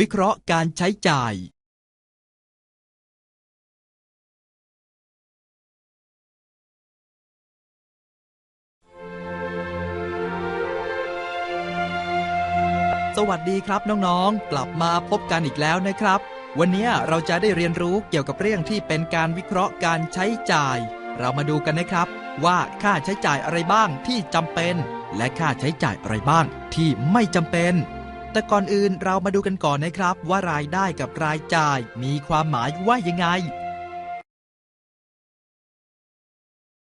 วิเคราะห์การใช้จ่ายสวัสดีครับน้องๆ กลับมาพบกันอีกแล้วนะครับ วันนี้เราจะได้เรียนรู้เกี่ยวกับเรื่องที่เป็นการวิเคราะห์การใช้จ่าย เรามาดูกันนะครับ ว่าค่าใช้จ่ายอะไรบ้างที่จำเป็น และค่าใช้จ่ายอะไรบ้างที่ไม่จำเป็น แต่ก่อนอื่นเรามาดูกันก่อนนะครับว่ารายได้กับรายจ่ายมีความหมายว่ายังไง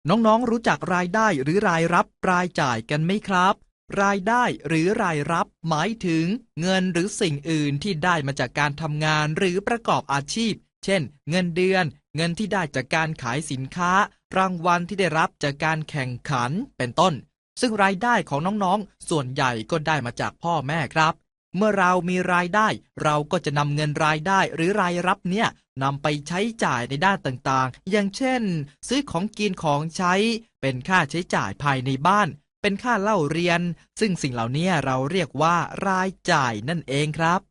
น้องๆรู้จักรายได้หรือรายรับรายจ่ายกันไหมครับ รายได้หรือรายรับ หมายถึง เงินหรือสิ่งอื่นที่ได้มาจากการทำงานหรือประกอบอาชีพ เช่น เงินเดือน เงินที่ได้จากการขายสินค้า รางวัลที่ได้รับจากการแข่งขันเป็นต้นซึ่งรายได้ของน้องๆ ส่วนใหญ่ก็ได้มาจากพ่อแม่ครับ เมื่อเรามีรายได้ เราก็จะนำเงินรายได้หรือรายรับเนี่ยนำไปใช้จ่ายในด้านต่างๆ อย่างเช่น ซื้อของกินของใช้ เป็นค่าใช้จ่ายภายในบ้าน เป็นค่าเล่าเรียน ซึ่งสิ่งเหล่านี้เราเรียกว่ารายจ่ายนั่นเองครับ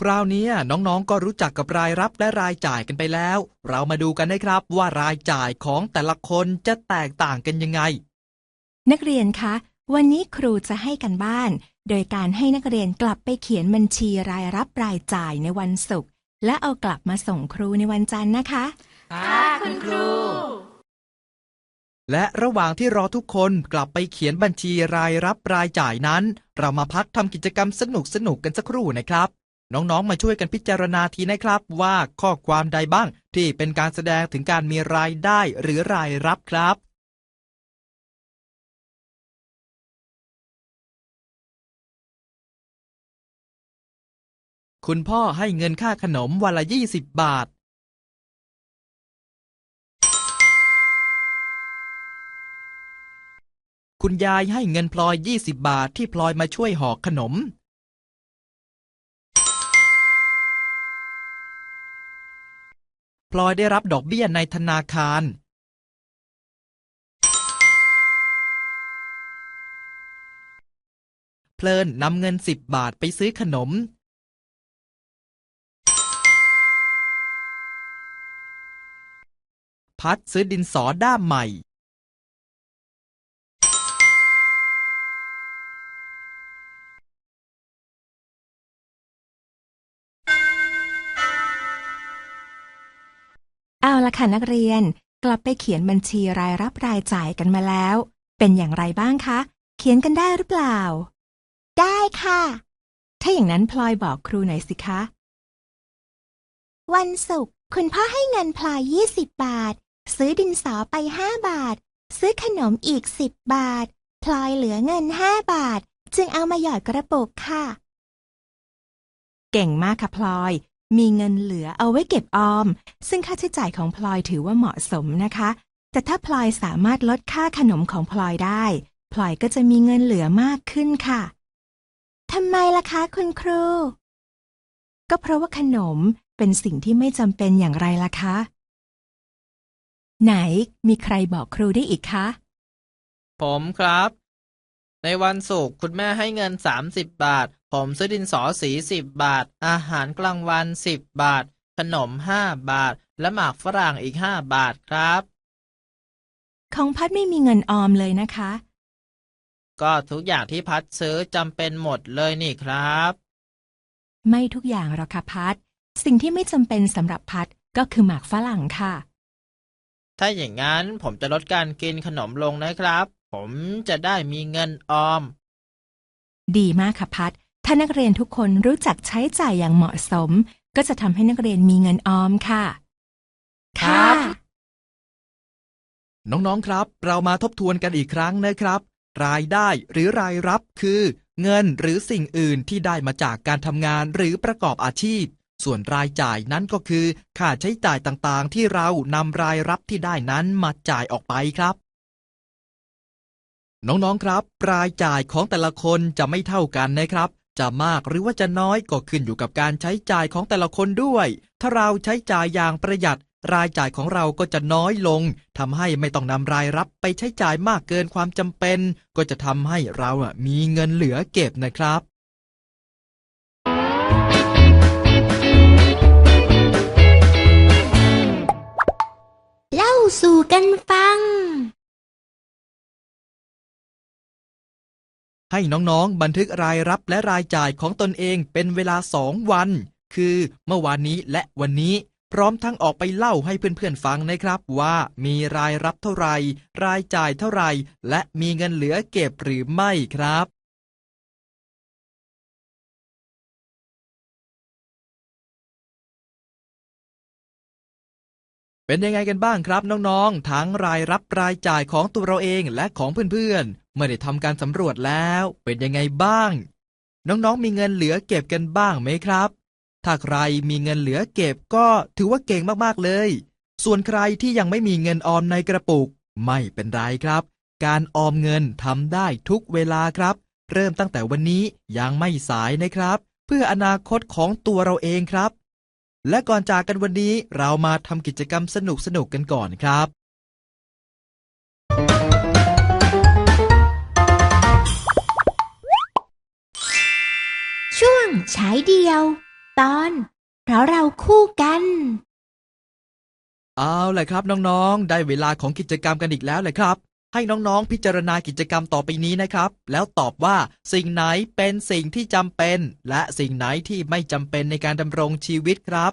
คราวนี้น้องๆก็รู้จักกับรายรับและรายจ่ายกันไปแล้ว เรามาดูกันนะครับว่ารายจ่ายของแต่ละคนจะแตกต่างกันยังไง นักเรียนคะ วันนี้ครูจะให้กันบ้าน โดยการให้นักเรียนกลับไปเขียนบัญชีรายรับรายจ่ายในวันศุกร์และเอากลับมาส่งครูในวันจันทร์นะคะค่ะคุณครู และระหว่างที่รอทุกคนกลับไปเขียนบัญชีรายรับรายจ่ายนั้น เรามาพักทำกิจกรรมสนุกสนุกๆกันสักครู่นะครับ น้องๆ มาช่วยกันพิจารณาทีนะครับ ว่าข้อความใดบ้างที่เป็นการแสดงถึงการมีรายได้หรือรายรับครับ คุณพ่อให้เงินค่าขนมวันละ20บบาท คุณยายให้เงินพลอย20บบาทที่พลอยมาช่วยห่อขนม พลอยได้รับดอกเบี้ยในธนาคาร เพลินนำเงิน10บาทไปซื้อขนม พัดซื้อดินสอด้ามใหม่ เอาละค่ะนักเรียน กลับไปเขียนบัญชีรายรับรายจ่ายกันมาแล้ว เป็นอย่างไรบ้างคะ เขียนกันได้หรือเปล่า ได้ค่ะ ถ้าอย่างนั้นพลอยบอกครูหน่อยสิคะ วันศุกร์คุณพ่อให้เงินพลอย 20 บาท ซื้อดินสอไป5บาท ซื้อขนมอีก10บาท พลอยเหลือเงิน5บาท จึงเอามาหยอดกระปุกค่ะ เก่งมากค่ะพลอย มีเงินเหลือเอาไว้เก็บออม ซึ่งค่าใช้จ่ายของพลอยถือว่าเหมาะสมนะคะ แต่ถ้าพลอยสามารถลดค่าขนมของพลอยได้ พลอยก็จะมีเงินเหลือมากขึ้นค่ะทำไมล่ะคะคุณครู ก็เพราะว่าขนมเป็นสิ่งที่ไม่จำเป็นอย่างไรล่ะคะ ไหนมีใครบอกครูได้อีกคะ ผมครับ ในวันศุกร์คุณแม่ให้เงิน 30 บาท ผมซื้อดินสอสี 10 บาท อาหารกลางวัน 10 บาท ขนม 5 บาท และหมากฝรั่งอีก 5 บาทครับ ของพัดไม่มีเงินออมเลยนะคะ ก็ทุกอย่างที่พัดซื้อจำเป็นหมดเลยนี่ครับ ไม่ทุกอย่างหรอกค่ะพัด สิ่งที่ไม่จำเป็นสำหรับพัดก็คือหมากฝรั่งค่ะ ถ้าอย่างนั้นผมจะลดการกินขนมลงนะครับ ผมจะได้มีเงินออม ดีมากค่ะพัดถ้านักเรียนทุกคนรู้จักใช้จ่ายอย่างเหมาะสม ก็จะทำให้นักเรียนมีเงินออมค่ะ ครับ น้องๆครับ เรามาทบทวนกันอีกครั้งนะครับ รายได้หรือรายรับคือ เงินหรือสิ่งอื่นที่ได้มาจากการทำงานหรือประกอบอาชีพ ส่วนรายจ่ายนั้นก็คือ ค่าใช้จ่ายต่างๆ ที่เรานำรายรับที่ได้นั้นมาจ่ายออกไปครับ น้องๆครับ รายจ่ายของแต่ละคนจะไม่เท่ากันนะครับ จะมากหรือว่าจะน้อยก็ขึ้นอยู่กับการใช้จ่ายของแต่ละคนด้วย ถ้าเราใช้จ่ายอย่างประหยัด รายจ่ายของเราก็จะน้อยลงทำให้ไม่ต้องนำรายรับไปใช้จ่ายมากเกินความจำเป็น ก็จะทำให้เราอะมีเงินเหลือเก็บนะครับ สู่กันฟัง ให้น้องๆ บันทึกรายรับและรายจ่ายของตนเองเป็นเวลาสองวัน คือเมื่อวานนี้และวันนี้ พร้อมทั้งออกไปเล่าให้เพื่อนๆ ฟังนะครับว่ามีรายรับเท่าไหร่รายจ่ายเท่าไหร่และมีเงินเหลือเก็บหรือไม่ครับ เป็นยังไงกันบ้างครับน้องๆ ทั้งรายรับรายจ่ายของตัวเราเองและของเพื่อนๆเมื่อได้ทำการสำรวจแล้ว เป็นยังไงบ้าง น้องๆ มีเงินเหลือเก็บกันบ้างไหมครับ ถ้าใครมีเงินเหลือเก็บก็ถือว่าเก่งมากๆเลย ส่วนใครที่ยังไม่มีเงินออมในกระปุก ไม่เป็นไรครับ การออมเงินทำได้ทุกเวลาครับ เริ่มตั้งแต่วันนี้ยังไม่สายนะครับ เพื่ออนาคตของตัวเราเองครับ และก่อนจากกันวันนี้เรามาทำกิจกรรมสนุกๆกันก่อนครับ ช่วงฉายเดียว ตอน เพราะเราคู่กัน เอาละครับน้องๆ ได้เวลาของกิจกรรมกันอีกแล้วเลยครับ ให้น้องๆ พิจารณากิจกรรมต่อไปนี้นะครับ แล้วตอบว่าสิ่งไหนเป็นสิ่งที่จำเป็น และสิ่งไหนที่ไม่จำเป็นในการดำรงชีวิตครับ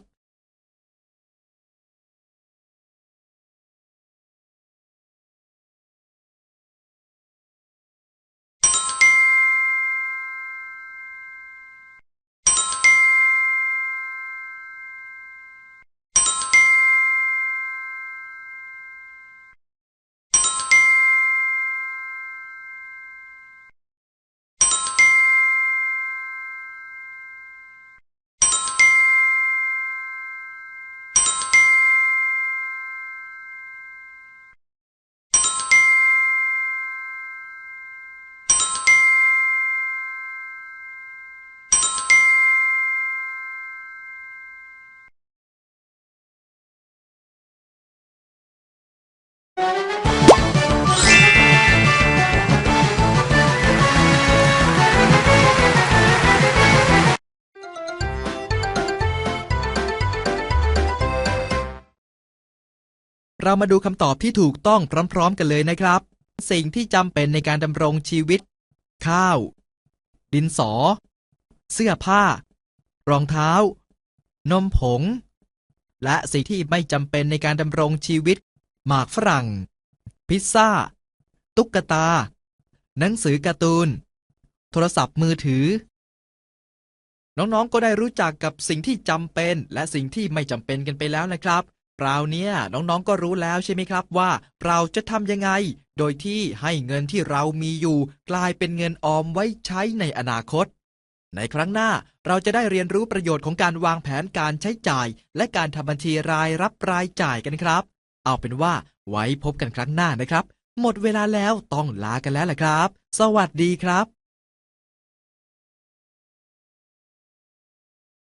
เรามาดูคำตอบที่ถูกต้องพร้อม ๆ กันเลยนะครับ สิ่งที่จำเป็นในการดำรงชีวิต ข้าว ดินสอ เสื้อผ้า รองเท้า นมผง และสิ่งที่ไม่จำเป็นในการดำรงชีวิต หมากฝรั่ง พิซซ่า ตุ๊กตา หนังสือการ์ตูน โทรศัพท์มือถือ น้องๆ ก็ได้รู้จักกับสิ่งที่จำเป็นและสิ่งที่ไม่จำเป็นกันไปแล้วนะครับ คราเนี้ยน้องๆก็รู้แล้วใช่ไหมครับว่าเราจะทำยังไง โดยที่ให้เงินที่เรามีอยู่ กลายเป็นเงินออมไว้ใช้ในอนาคต ในครั้งหน้าเราจะได้เรียนรู้ประโยชน์ของการวางแผนการใช้จ่าย และการทำบัญชีรายรับรายจ่ายกันครับ เอาเป็นว่าไว้พบกันครั้งหน้านะครับ หมดเวลาแล้วต้องลากันแล้วแหละครับ สวัสดีครับ